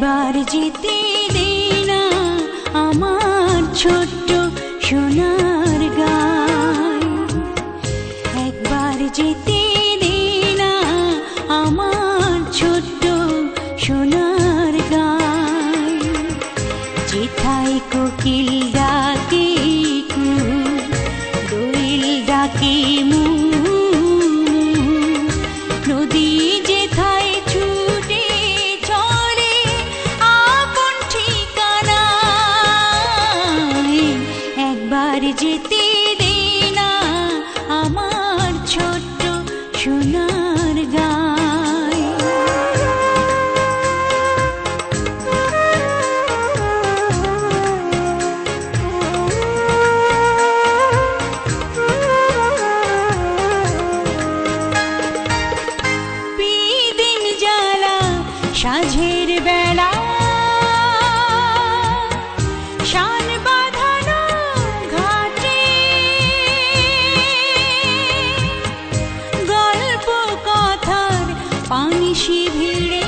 একবার যেতে দে না আমার ছোট্ট সোনার গায় একবার জিতে দে না আমার ছোট্ট সোনার গায় যেথায় কোকিল ডাকে একবার কথার পানিশি ভিড়ে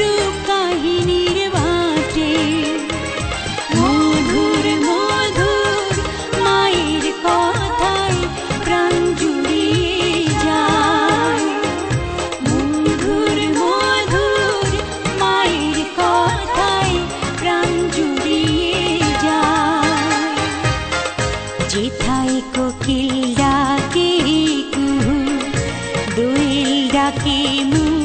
রূপ কাহিনীর বাটে মধুর মধুর মায়ের কথায় প্রাণ জুড়িয়ে যায় মধুর মধুর মায়ের কথায় প্রাণ জুড়িয়ে যায় যেথায় ಕಿಮೂ